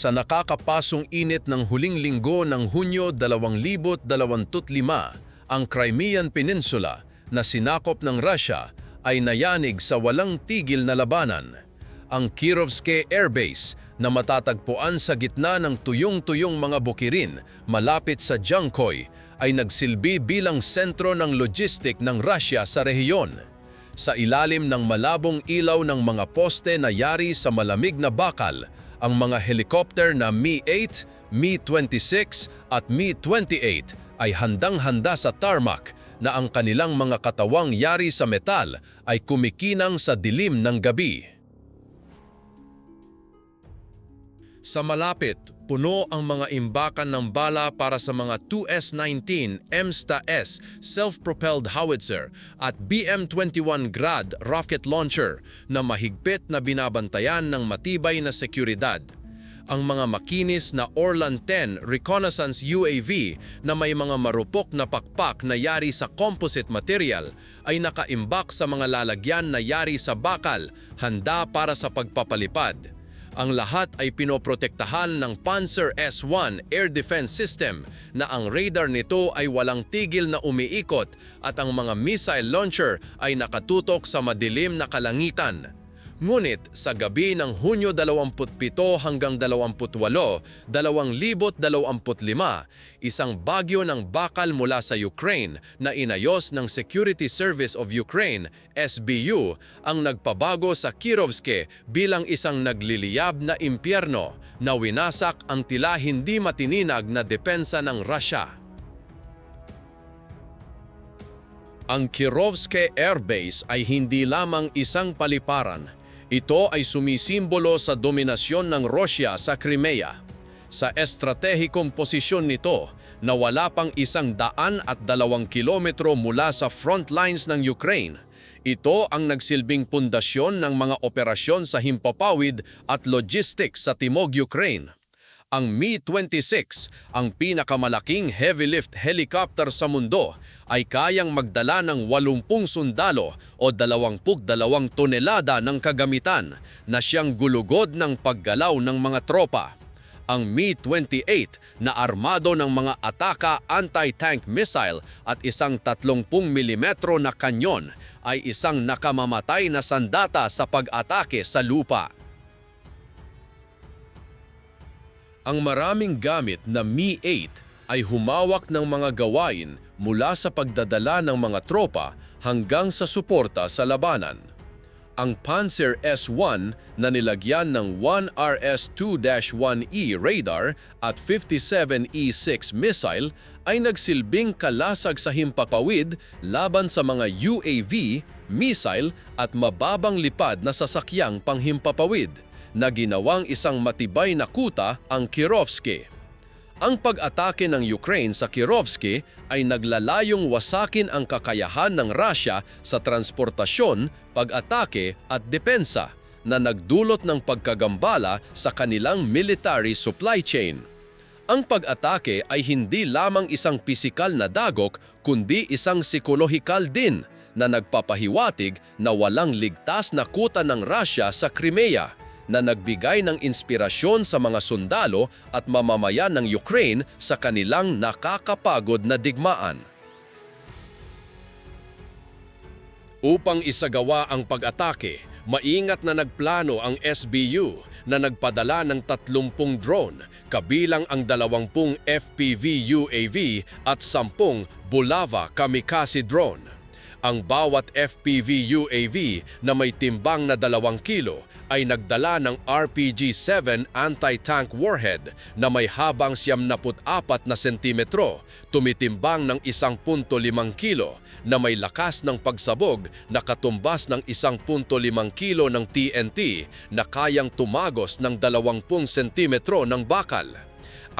Sa nakakapasong init ng huling linggo ng Hunyo 2025, ang Crimean Peninsula na sinakop ng Russia ay nayanig sa walang tigil na labanan. Ang Kirovske Air Base na matatagpuan sa gitna ng tuyong-tuyong mga bukirin malapit sa Jankoy ay nagsilbi bilang sentro ng logistik ng Russia sa rehiyon. Sa ilalim ng malabong ilaw ng mga poste na yari sa malamig na bakal, ang mga helicopter na Mi-8, Mi-26 at Mi-28 ay handang-handa sa tarmac na ang kanilang mga katawang yari sa metal ay kumikinang sa dilim ng gabi. Sa malapit, puno ang mga imbakan ng bala para sa mga 2S-19 MSTA-S self-propelled howitzer at BM-21 Grad rocket launcher na mahigpit na binabantayan ng matibay na seguridad. Ang mga makinis na Orlan 10 reconnaissance UAV na may mga marupok na pakpak na yari sa composite material ay nakaimbak sa mga lalagyan na yari sa bakal, handa para sa pagpapalipad. Ang lahat ay pinoprotektahan ng Panzer S-1 Air Defense System na ang radar nito ay walang tigil na umiikot at ang mga missile launcher ay nakatutok sa madilim na kalangitan. Ngunit sa gabi ng Hunyo 27 hanggang 28, 2025, isang bagyo ng bakal mula sa Ukraine na inayos ng Security Service of Ukraine, SBU, ang nagpabago sa Kirovske bilang isang nagliliyab na impyerno na winasak ang tila hindi matininag na depensa ng Russia. Ang Kirovske Air Base ay hindi lamang isang paliparan. Ito ay sumisimbolo sa dominasyon ng Russia sa Crimea. Sa estratehikong posisyon nito, na wala pang isang daan at dalawang kilometro mula sa front lines ng Ukraine, ito ang nagsilbing pundasyon ng mga operasyon sa himpapawid at logistics sa Timog Ukraine. Ang Mi-26, ang pinakamalaking heavy lift helicopter sa mundo, ay kayang magdala ng 80 sundalo o 22 tonelada ng kagamitan na siyang gulugod ng paggalaw ng mga tropa. Ang Mi-28 na armado ng mga ataka anti-tank missile at isang 30 mm na kanyon ay isang nakamamatay na sandata sa pag-atake sa lupa. Ang maraming gamit na Mi-8 ay humawak ng mga gawain mula sa pagdadala ng mga tropa hanggang sa suporta sa labanan. Ang Panzer S-1 na nilagyan ng 1RS-2-1E radar at 57E6 missile ay nagsilbing kalasag sa himpapawid laban sa mga UAV, missile at mababang lipad na sasakyang panghimpapawid na ginawang isang matibay na kuta ang Kirovsky. Ang pag-atake ng Ukraine sa Kirovsky ay naglalayong wasakin ang kakayahan ng Russia sa transportasyon, pag-atake at depensa na nagdulot ng pagkagambala sa kanilang military supply chain. Ang pag-atake ay hindi lamang isang pisikal na dagok kundi isang psikolohikal din na nagpapahiwatig na walang ligtas na kuta ng Russia sa Crimea na nagbigay ng inspirasyon sa mga sundalo at mamamayan ng Ukraine sa kanilang nakakapagod na digmaan. Upang isagawa ang pag-atake, maingat na nagplano ang SBU na nagpadala ng 30 drone, kabilang ang 20 FPV UAV at 10 Bulava kamikaze drone. Ang bawat FPV UAV na may timbang na 2 kilo ay nagdala ng RPG-7 anti-tank warhead na may habang 74 na sentimetro, tumitimbang ng 1.5 kilo na may lakas ng pagsabog na katumbas ng 1.5 kilo ng TNT na kayang tumagos ng 20 sentimetro ng bakal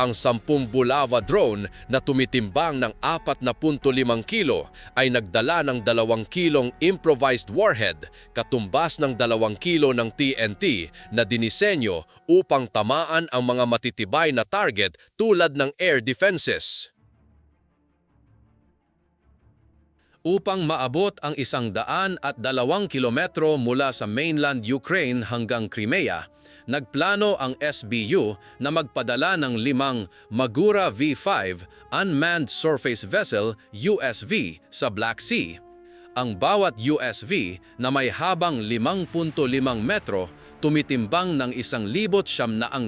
ang 10 Bulava drone na tumitimbang ng 4.5 kilo ay nagdala ng 2 kilong improvised warhead katumbas ng 2 kilo ng TNT na dinisenyo upang tamaan ang mga matitibay na target tulad ng air defenses. Upang maabot ang isang daan at dalawang kilometro mula sa mainland Ukraine hanggang Crimea, nagplano ang SBU na magpadala ng limang Magura V5 Unmanned Surface Vessel USV sa Black Sea. Ang bawat USV na may habang 5.5 metro tumitimbang ng 1,700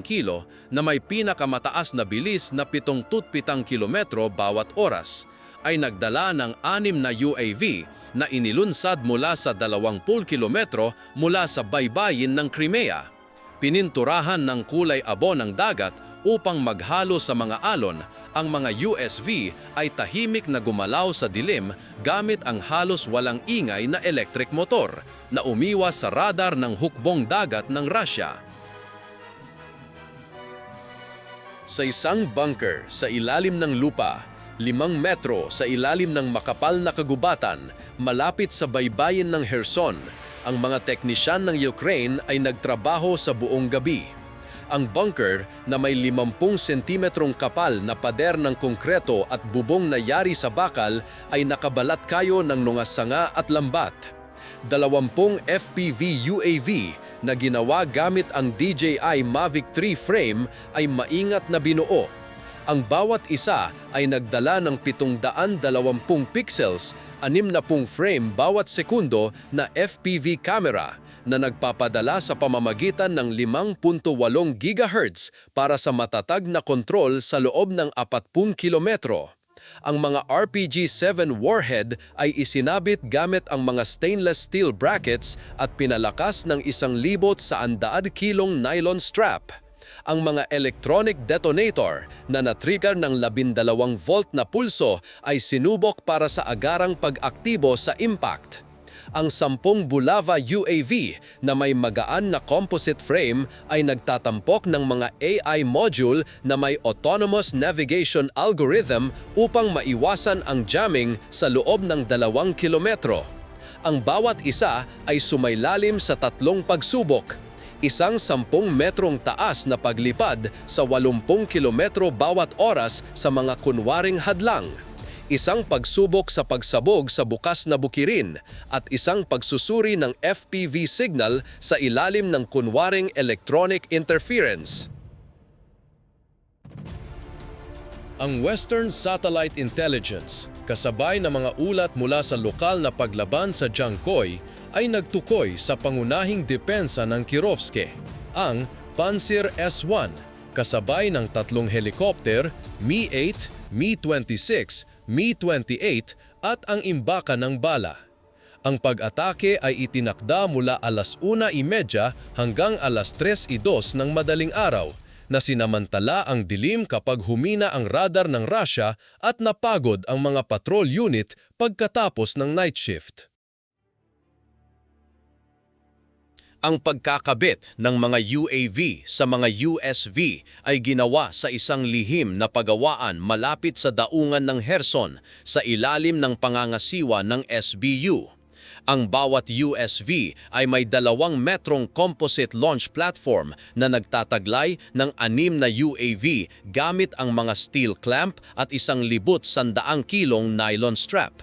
kilo na may pinakamataas na bilis na 77 kilometro bawat oras ay nagdala ng anim na UAV na inilunsad mula sa 20 kilometro mula sa baybayin ng Crimea. Pininturahan ng kulay abo ng dagat upang maghalo sa mga alon, ang mga USV ay tahimik na gumalaw sa dilim gamit ang halos walang ingay na electric motor na umiwas sa radar ng hukbong dagat ng Russia. Sa isang bunker sa ilalim ng lupa, limang metro sa ilalim ng makapal na kagubatan, malapit sa baybayin ng Kherson, ang mga teknisyan ng Ukraine ay nagtrabaho sa buong gabi. Ang bunker na may 50 sentimetrong kapal na pader ng konkreto at bubong na yari sa bakal ay nakabalat kayo ng nungasanga at lambat. Dalawampung FPV UAV na ginawa gamit ang DJI Mavic 3 frame ay maingat na binuo. Ang bawat isa ay nagdala ng 720 pixels, 60 frame bawat sekundo na FPV camera na nagpapadala sa pamamagitan ng 5.8 GHz para sa matatag na kontrol sa loob ng 40 kilometro. Ang mga RPG-7 warhead ay isinabit gamit ang mga stainless steel brackets at pinalakas ng isang libot sa andaad kilong nylon strap. Ang mga electronic detonator na natrigger ng 12 volt na pulso ay sinubok para sa agarang pag-aktibo sa impact ang 10 Bulava UAV na may magaan na composite frame ay nagtatampok ng mga AI module na may autonomous navigation algorithm upang maiwasan ang jamming sa loob ng dalawang kilometro. Ang bawat isa ay sumailalim sa tatlong pagsubok isang 10 metrong taas na paglipad sa 80 kilometro bawat oras sa mga kunwaring hadlang isang pagsubok sa pagsabog sa bukas na bukirin at isang pagsusuri ng FPV signal sa ilalim ng kunwaring electronic interference. Ang Western Satellite Intelligence, kasabay ng mga ulat mula sa lokal na paglaban sa Jangkoy, ay nagtukoy sa pangunahing depensa ng Kirovske, ang Panzer S-1, kasabay ng tatlong helikopter, Mi-8, Mi-26, Mi-28 at ang imbaka ng bala. Ang pag-atake ay itinakda mula alas 1.30 hanggang alas 3.02 ng madaling araw na sinamantala ang dilim kapag humina ang radar ng Russia at napagod ang mga patrol unit pagkatapos ng night shift. Ang pagkakabit ng mga UAV sa mga USV ay ginawa sa isang lihim na pagawaan malapit sa daungan ng Herson sa ilalim ng pangangasiwa ng SBU. Ang bawat USV ay may dalawang metrong composite launch platform na nagtataglay ng anim na UAV gamit ang mga steel clamp at isang libot sandaang kilong nylon strap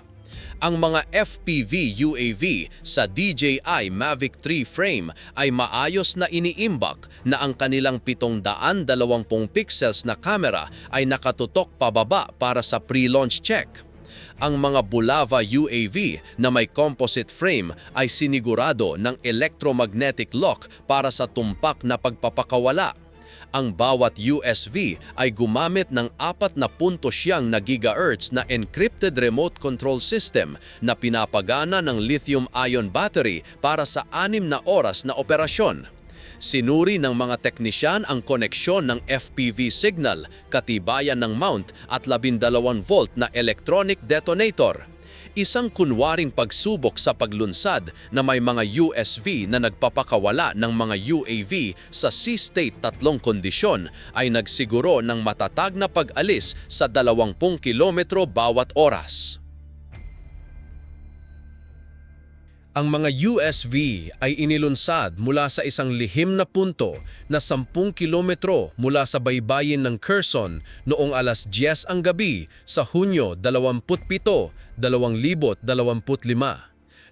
ang mga FPV UAV sa DJI Mavic 3 frame ay maayos na iniimbak na ang kanilang 720 pixels na camera ay nakatutok pababa para sa pre-launch check. Ang mga Bulava UAV na may composite frame ay sinigurado ng electromagnetic lock para sa tumpak na pagpapakawala ang bawat USV ay gumamit ng 4.7 na gigahertz na encrypted remote control system na pinapagana ng lithium-ion battery para sa 6 na oras na operasyon. Sinuri ng mga teknisyan ang koneksyon ng FPV signal, katibayan ng mount at 12 volt na electronic detonator isang kunwaring pagsubok sa paglunsad na may mga USV na nagpapakawala ng mga UAV sa sea-state tatlong kondisyon ay nagsiguro ng matatag na pag-alis sa 20 kilometro bawat oras. Ang mga USV ay inilunsad mula sa isang lihim na punto na 10 kilometro mula sa baybayin ng Kherson noong alas 10 ang gabi sa Hunyo 27, 2025.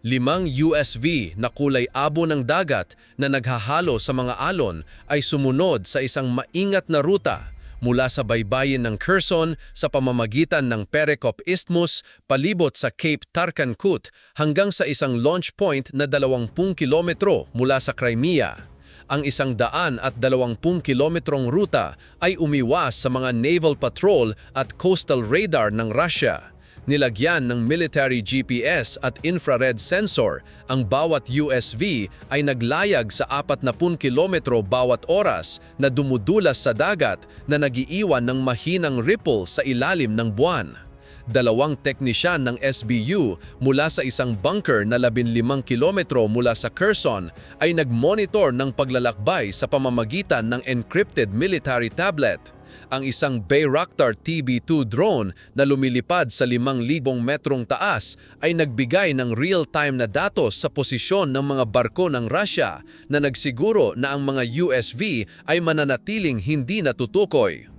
Limang USV na kulay abo ng dagat na naghahalo sa mga alon ay sumunod sa isang maingat na ruta mula sa baybayin ng Kherson sa pamamagitan ng Perekop Isthmus palibot sa Cape Tarkankut hanggang sa isang launch point na 20 kilometro mula sa Crimea. Ang isang daan at dalawampung kilometrong ruta ay umiwas sa mga naval patrol at coastal radar ng Russia. Nilagyan ng military GPS at infrared sensor, ang bawat USV ay naglayag sa 40 kilometro bawat oras na dumudulas sa dagat na nagiiwan ng mahinang ripple sa ilalim ng buwan dalawang teknisyan ng SBU mula sa isang bunker na 15 kilometro mula sa Kherson ay nagmonitor ng paglalakbay sa pamamagitan ng encrypted military tablet. Ang isang Bayraktar TB2 drone na lumilipad sa 5,000 metrong taas ay nagbigay ng real-time na datos sa posisyon ng mga barko ng Russia na nagsiguro na ang mga USV ay mananatiling hindi natutukoy.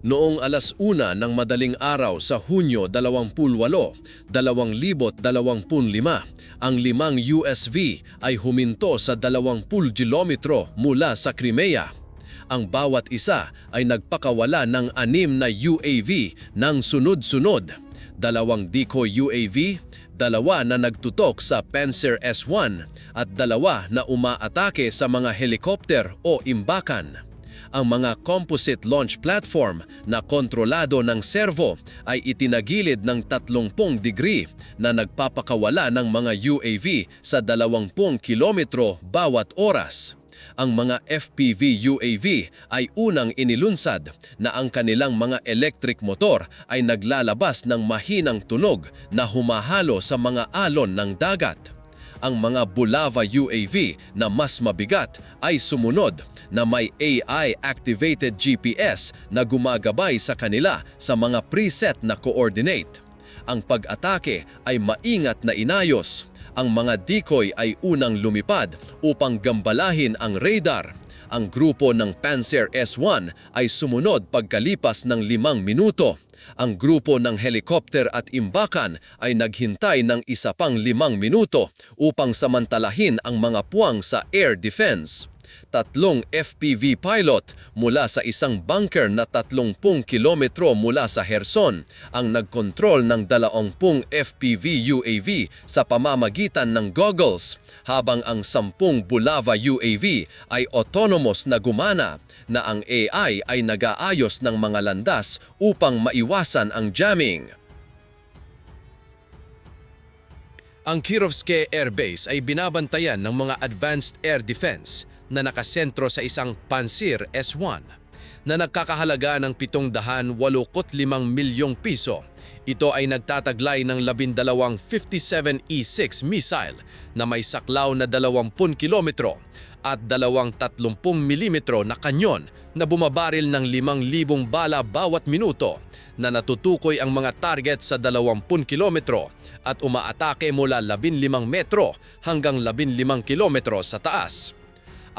Noong alas una ng madaling araw sa Hunyo 28, 2025, ang limang USV ay huminto sa 20 kilometro mula sa Crimea. Ang bawat isa ay nagpakawala ng anim na UAV ng sunod-sunod. Dalawang decoy UAV, dalawa na nagtutok sa Panzer S-1 at dalawa na umaatake sa mga helikopter o imbakan ang mga composite launch platform na kontrolado ng servo ay itinagilid ng 30 degree na nagpapakawala ng mga UAV sa 20 kilometro bawat oras. Ang mga FPV UAV ay unang inilunsad na ang kanilang mga electric motor ay naglalabas ng mahinang tunog na humahalo sa mga alon ng dagat ang mga Bulava UAV na mas mabigat ay sumunod na may AI-activated GPS na gumagabay sa kanila sa mga preset na coordinate. Ang pag-atake ay maingat na inayos. Ang mga decoy ay unang lumipad upang gambalahin ang radar. Ang grupo ng Panzer S-1 ay sumunod pagkalipas ng limang minuto ang grupo ng helikopter at imbakan ay naghintay ng isa pang limang minuto upang samantalahin ang mga puwang sa air defense tatlong FPV pilot mula sa isang bunker na 30 kilometro mula sa Herson ang nagkontrol ng 20 FPV UAV sa pamamagitan ng goggles habang ang 10 Bulava UAV ay autonomous na gumana na ang AI ay nagaayos ng mga landas upang maiwasan ang jamming. Ang Kirovske Air Base ay binabantayan ng mga Advanced Air Defense na nakasentro sa isang Pansir S-1 na nagkakahalaga ng 785 milyong piso. Ito ay nagtataglay ng 12 57E6 missile na may saklaw na 20 kilometro at dalawang 30 mm na kanyon na bumabaril ng 5,000 bala bawat minuto na natutukoy ang mga target sa 20 kilometro at umaatake mula 15 metro hanggang 15 kilometro sa taas.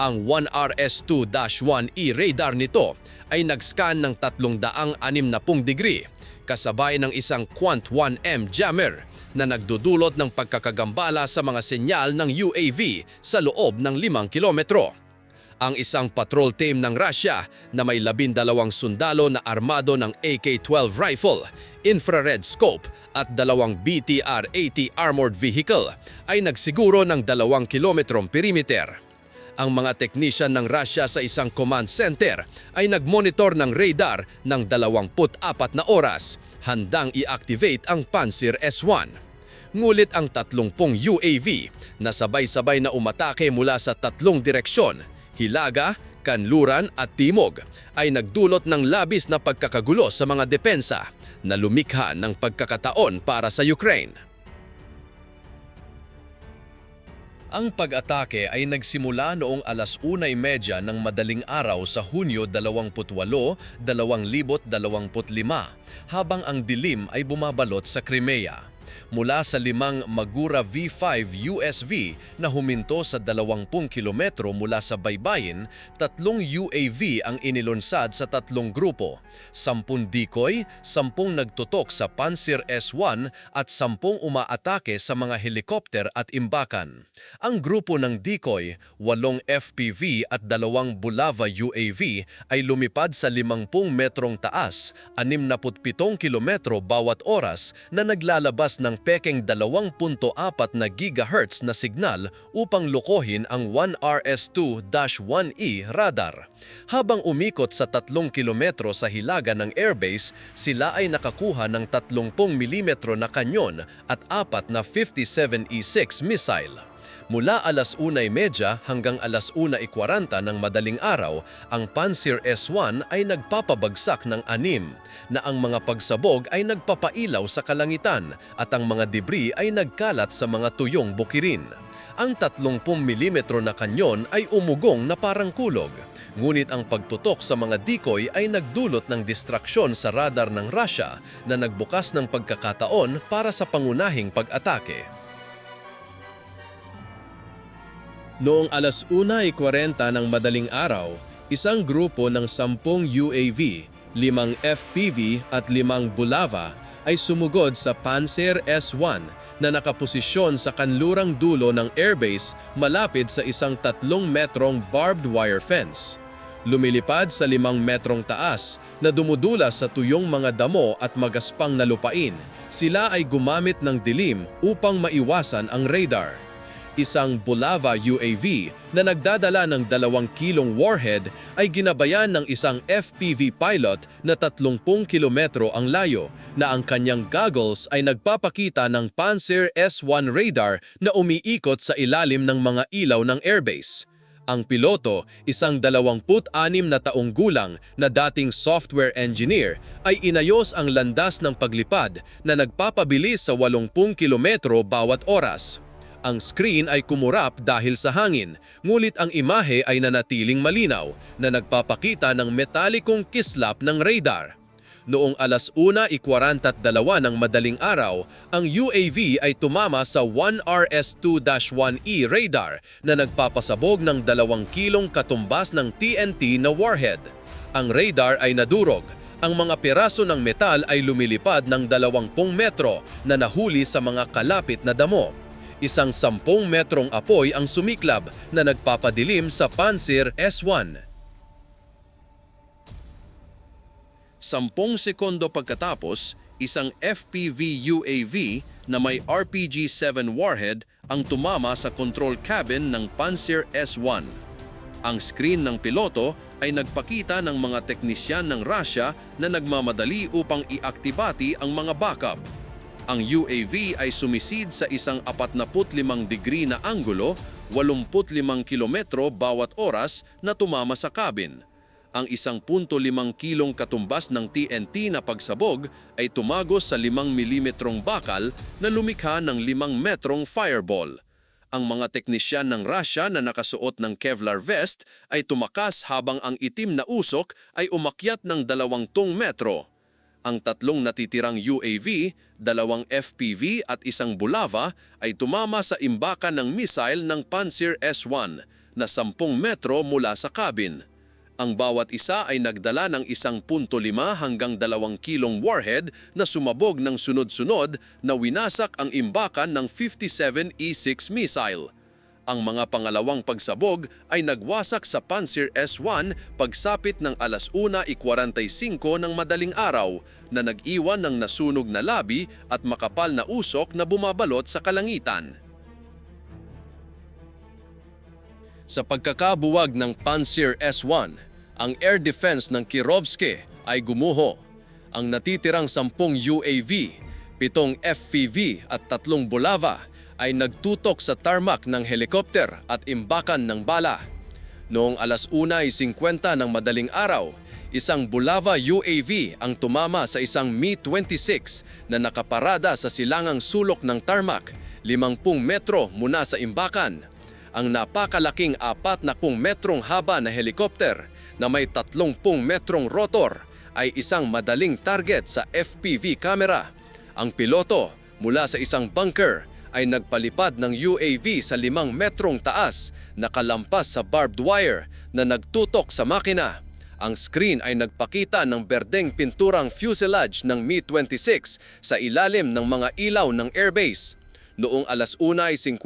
Ang 1RS2-1E radar nito ay nag-scan ng 360 degree kasabay ng isang Quant 1M jammer na nagdudulot ng pagkakagambala sa mga senyal ng UAV sa loob ng 5 kilometro. Ang isang patrol team ng Russia na may labindalawang sundalo na armado ng AK-12 rifle, infrared scope at dalawang BTR-80 armored vehicle ay nagsiguro ng dalawang kilometrong perimeter. Ang mga technician ng Russia sa isang command center ay nagmonitor ng radar ng 24 na oras handang i-activate ang Panzer S-1. Ngulit ang 30 UAV na sabay-sabay na umatake mula sa tatlong direksyon, Hilaga, Kanluran at Timog ay nagdulot ng labis na pagkakagulo sa mga depensa na lumikha ng pagkakataon para sa Ukraine. Ang pag-atake ay nagsimula noong alas 1.30 ng madaling araw sa Hunyo 28, 2025 habang ang dilim ay bumabalot sa Crimea. Mula sa limang Magura V5 USV na huminto sa 20 kilometro mula sa baybayin, tatlong UAV ang inilunsad sa tatlong grupo. Sampung decoy, sampung nagtutok sa Panzer S-1 at sampung umaatake sa mga helikopter at imbakan. Ang grupo ng decoy, walong FPV at dalawang Bulava UAV ay lumipad sa 50 metrong taas, 67 kilometro bawat oras na naglalabas ng pekeng 2.4 na gigahertz na signal upang lokohin ang 1RS-2-1E radar. Habang umikot sa 3 kilometro sa hilaga ng airbase, sila ay nakakuha ng 30 mm na kanyon at apat na 57E6 missile. Mula alas 1.30 hanggang alas 1.40 ng madaling araw, ang Panzer S-1 ay nagpapabagsak ng anim, na ang mga pagsabog ay nagpapailaw sa kalangitan at ang mga debris ay nagkalat sa mga tuyong bukirin. Ang 30 mm na kanyon ay umugong na parang kulog. Ngunit ang pagtutok sa mga decoy ay nagdulot ng distraksyon sa radar ng Russia na nagbukas ng pagkakataon para sa pangunahing pag-atake. Noong alas 1.40 ng madaling araw, isang grupo ng 10 UAV, limang FPV at limang Bulava ay sumugod sa Panzer S-1 na nakaposisyon sa kanlurang dulo ng airbase malapit sa isang tatlong metrong barbed wire fence. Lumilipad sa limang metrong taas na dumudulas sa tuyong mga damo at magaspang na lupain. Sila ay gumamit ng dilim upang maiwasan ang radar isang Bulava UAV na nagdadala ng dalawang kilong warhead ay ginabayan ng isang FPV pilot na 30 kilometro ang layo na ang kanyang goggles ay nagpapakita ng Panzer S-1 radar na umiikot sa ilalim ng mga ilaw ng airbase. Ang piloto, isang 26 na taong gulang na dating software engineer, ay inayos ang landas ng paglipad na nagpapabilis sa 80 kilometro bawat oras. Ang screen ay kumurap dahil sa hangin, ngulit ang imahe ay nanatiling malinaw na nagpapakita ng metalikong kislap ng radar. Noong alas 1.42 ng madaling araw, ang UAV ay tumama sa 1RS-2-1E radar na nagpapasabog ng 2 kilong katumbas ng TNT na warhead. Ang radar ay nadurog ang mga piraso ng metal ay lumilipad ng 20 metro na nahuli sa mga kalapit na damo. Isang sampung metrong apoy ang sumiklab na nagpapadilim sa Panzer S-1. Sampung sekondo pagkatapos, isang FPV UAV na may RPG-7 warhead ang tumama sa control cabin ng Panzer S-1. Ang screen ng piloto ay nagpakita ng mga teknisyan ng Russia na nagmamadali upang iaktibati ang mga backup. Ang UAV ay sumisid sa isang 45 degree na anggulo, 85 kilometro bawat oras na tumama sa cabin. Ang 1.5 kilong katumbas ng TNT na pagsabog ay tumagos sa 5 mm bakal na lumikha ng 5 metrong fireball. Ang mga teknisyan ng Russia na nakasuot ng Kevlar vest ay tumakas habang ang itim na usok ay umakyat ng 20 metro. Ang tatlong natitirang UAV, dalawang FPV at isang Bulava ay tumama sa imbakan ng missile ng Panzer S-1 na 10 metro mula sa cabin. Ang bawat isa ay nagdala ng 1.5 hanggang 2 kilong warhead na sumabog ng sunod-sunod na winasak ang imbakan ng 57E6 missile. Ang mga pangalawang pagsabog ay nagwasak sa Panzer S-1 pagsapit ng alas 1.45 ng madaling araw na nag-iwan ng nasunog na labi at makapal na usok na bumabalot sa kalangitan. Sa pagkakabuwag ng Panzer S-1, ang air defense ng Kirovsky ay gumuho. Ang natitirang sampung UAV, pitong FPV at tatlong Bulava ay nagtutok sa tarmac ng helikopter at imbakan ng bala. Noong alas 1.50 ng madaling araw, isang Bulava UAV ang tumama sa isang Mi-26 na nakaparada sa silangang sulok ng tarmac, 50 metro muna sa imbakan. Ang napakalaking apat na kung metrong haba na helikopter na may 30 metrong rotor ay isang madaling target sa FPV camera. Ang piloto, mula sa isang bunker ay nagpalipad ng UAV sa limang metrong taas nakalampas sa barbed wire na nagtutok sa makina. Ang screen ay nagpakita ng berdeng pinturang fuselage ng Mi-26 sa ilalim ng mga ilaw ng airbase. Noong alas 1.51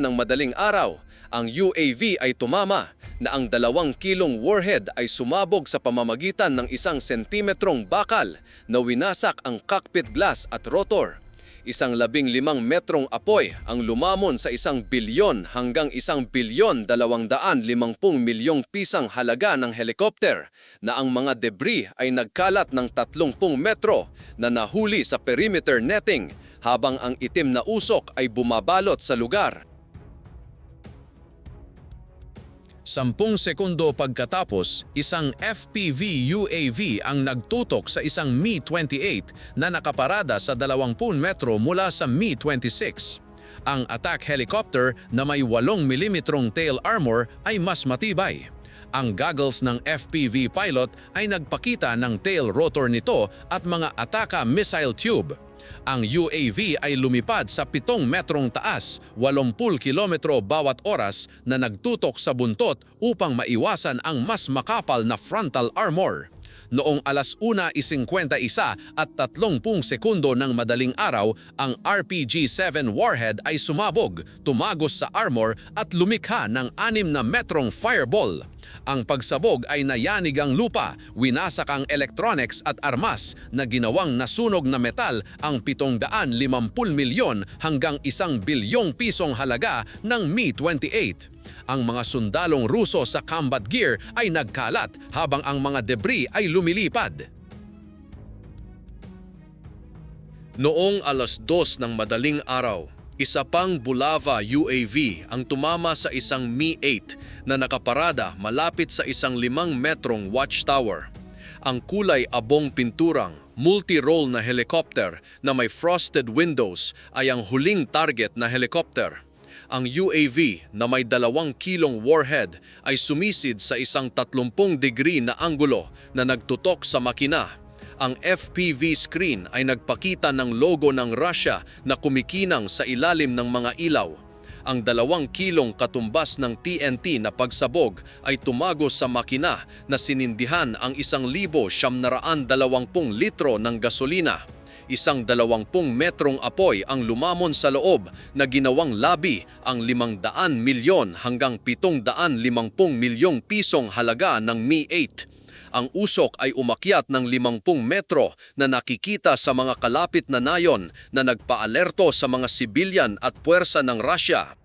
ng madaling araw, ang UAV ay tumama na ang dalawang kilong warhead ay sumabog sa pamamagitan ng isang sentimetrong bakal na winasak ang cockpit glass at rotor. Isang labing limang metrong apoy ang lumamon sa isang bilyon hanggang isang bilyon dalawang daan limangpung milyong pisang halaga ng helikopter na ang mga debris ay nagkalat ng tatlongpung metro na nahuli sa perimeter netting habang ang itim na usok ay bumabalot sa lugar. Sampung sekundo pagkatapos, isang FPV UAV ang nagtutok sa isang Mi-28 na nakaparada sa 20 metro mula sa Mi-26. Ang attack helicopter na may 8mm tail armor ay mas matibay. Ang goggles ng FPV pilot ay nagpakita ng tail rotor nito at mga ataka missile tube. Ang UAV ay lumipad sa 7 metrong taas, 80 kilometro bawat oras na nagtutok sa buntot upang maiwasan ang mas makapal na frontal armor. Noong alas 1.51 at 30 sekundo ng madaling araw, ang RPG-7 warhead ay sumabog, tumagos sa armor at lumikha ng 6 na metrong fireball. Ang pagsabog ay nayanig ang lupa, winasak ang electronics at armas na ginawang nasunog na metal ang 750 milyon hanggang 1 bilyong pisong halaga ng Mi-28. Ang mga sundalong Ruso sa combat gear ay nagkalat habang ang mga debris ay lumilipad. Noong alas dos ng madaling araw, isa pang Bulava UAV ang tumama sa isang Mi-8 na nakaparada malapit sa isang limang metrong watchtower. Ang kulay abong pinturang, multi-role na helicopter na may frosted windows ay ang huling target na helicopter. Ang UAV na may dalawang kilong warhead ay sumisid sa isang 30 degree na anggulo na nagtutok sa makina ang FPV screen ay nagpakita ng logo ng Russia na kumikinang sa ilalim ng mga ilaw. Ang dalawang kilong katumbas ng TNT na pagsabog ay tumagos sa makina na sinindihan ang isang libo siyam na raan dalawampung litro ng gasolina. Isang dalawampung metrong apoy ang lumamon sa loob na ginawang labi ang limang daan milyon hanggang pitong daan limangpung milyong pisong halaga ng Mi-8 ang usok ay umakyat ng 50 metro na nakikita sa mga kalapit na nayon na nagpaalerto sa mga sibilyan at puwersa ng Russia.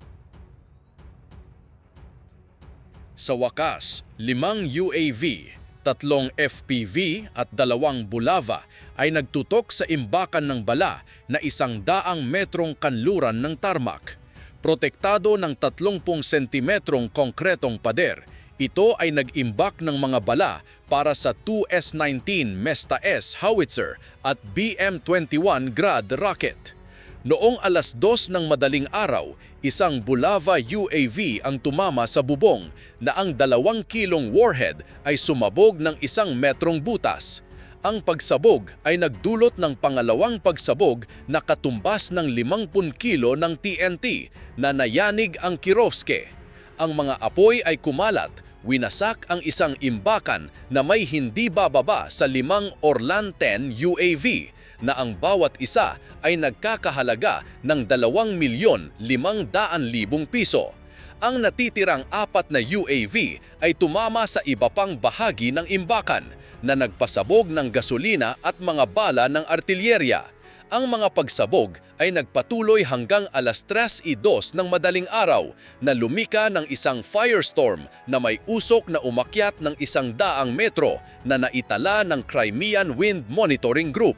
Sa wakas, limang UAV, tatlong FPV at dalawang Bulava ay nagtutok sa imbakan ng bala na isang daang metrong kanluran ng tarmac. Protektado ng 30 sentimetrong konkretong pader, ito ay nag-imbak ng mga bala para sa 2S-19 Mesta S howitzer at BM-21 Grad rocket. Noong alas 2 ng madaling araw, isang Bulava UAV ang tumama sa bubong na ang dalawang kilong warhead ay sumabog ng isang metrong butas. Ang pagsabog ay nagdulot ng pangalawang pagsabog na katumbas ng 50 kilo ng TNT na nayanig ang Kirovske. Ang mga apoy ay kumalat, winasak ang isang imbakan na may hindi bababa sa limang Orlan 10 UAV na ang bawat isa ay nagkakahalaga ng 2 milyon 500 libong piso. Ang natitirang apat na UAV ay tumama sa iba pang bahagi ng imbakan na nagpasabog ng gasolina at mga bala ng artilyerya. Ang mga pagsabog ay nagpatuloy hanggang alas 3.02 ng madaling araw na lumika ng isang firestorm na may usok na umakyat ng isang daang metro na naitala ng Crimean Wind Monitoring Group.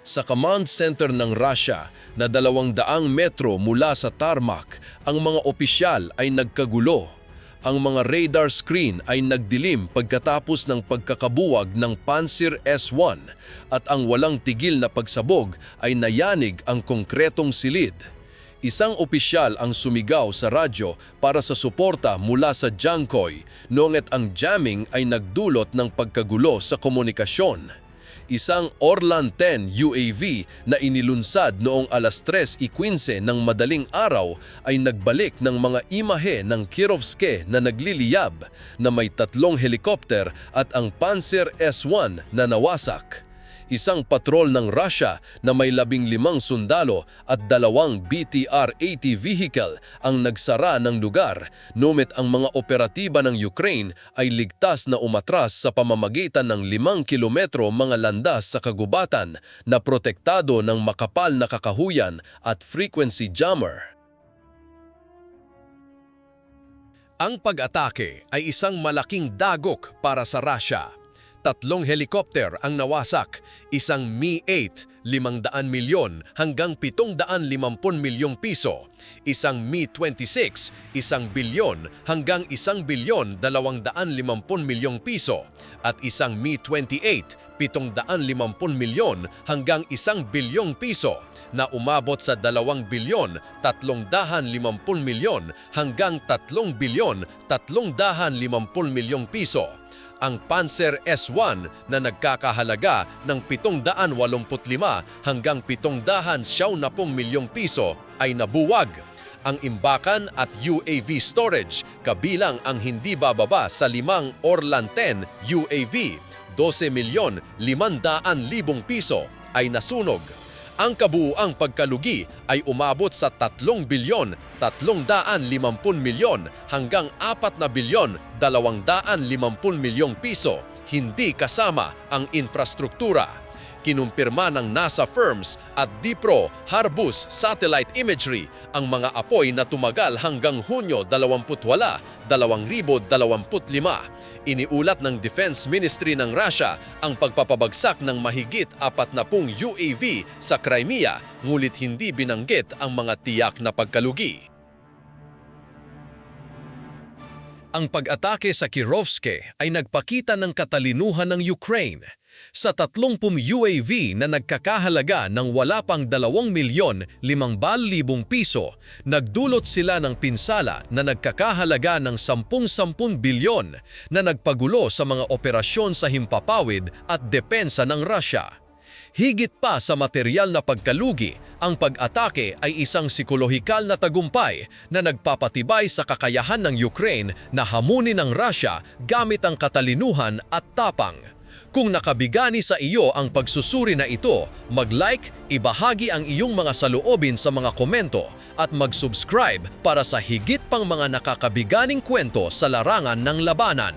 Sa command center ng Russia na dalawang daang metro mula sa tarmac, ang mga opisyal ay nagkagulo. Ang mga radar screen ay nagdilim pagkatapos ng pagkakabuwag ng Panzer S-1 at ang walang tigil na pagsabog ay nayanig ang konkretong silid. Isang opisyal ang sumigaw sa radyo para sa suporta mula sa Jankoy, ngunit ang jamming ay nagdulot ng pagkagulo sa komunikasyon. Isang Orlan 10 UAV na inilunsad noong alas 3.15 ng madaling araw ay nagbalik ng mga imahe ng Kirovske na nagliliyab na may tatlong helikopter at ang Panzer S-1 na nawasak isang patrol ng Russia na may labing limang sundalo at dalawang BTR-80 vehicle ang nagsara ng lugar, numit ang mga operatiba ng Ukraine ay ligtas na umatras sa pamamagitan ng limang kilometro mga landas sa kagubatan na protektado ng makapal na kakahuyan at frequency jammer. Ang pag-atake ay isang malaking dagok para sa Russia. Tatlong helikopter ang nawasak, isang Mi-8, 500 milyon hanggang 750 milyong piso, isang Mi-26, isang bilyon hanggang isang bilyon 250 milyong piso, at isang Mi-28, 750 milyon hanggang isang bilyong piso na umabot sa 2 bilyon 350 milyon hanggang 3 bilyon 350 milyong piso ang Panzer S1 na nagkakahalaga ng 785 hanggang 770 milyong piso ay nabuwag. Ang imbakan at UAV storage kabilang ang hindi bababa sa limang Orlan 10 UAV 12 milyon 500 libong piso ay nasunog. Ang kabuuang pagkalugi ay umabot sa 3 bilyon 350 milyon hanggang 4 na bilyon 250 milyong piso, hindi kasama ang infrastruktura. Kinumpirma ng NASA firms at DIPRO Harbus Satellite Imagery ang mga apoy na tumagal hanggang Hunyo 28, 2025. Iniulat ng Defense Ministry ng Russia ang pagpapabagsak ng mahigit 40 UAV sa Crimea ngulit hindi binanggit ang mga tiyak na pagkalugi. Ang pag-atake sa Kirovske ay nagpakita ng katalinuhan ng Ukraine. Sa 30 UAV na nagkakahalaga ng wala pang 2 milyon 500,000 piso, nagdulot sila ng pinsala na nagkakahalaga ng 10-10 bilyon na nagpagulo sa mga operasyon sa himpapawid at depensa ng Russia. Higit pa sa material na pagkalugi, ang pag-atake ay isang psikolohikal na tagumpay na nagpapatibay sa kakayahan ng Ukraine na hamunin ng Russia gamit ang katalinuhan at tapang. Kung nakabigani sa iyo ang pagsusuri na ito, mag-like, ibahagi ang iyong mga saloobin sa mga komento at mag-subscribe para sa higit pang mga nakakabiganing kwento sa larangan ng labanan.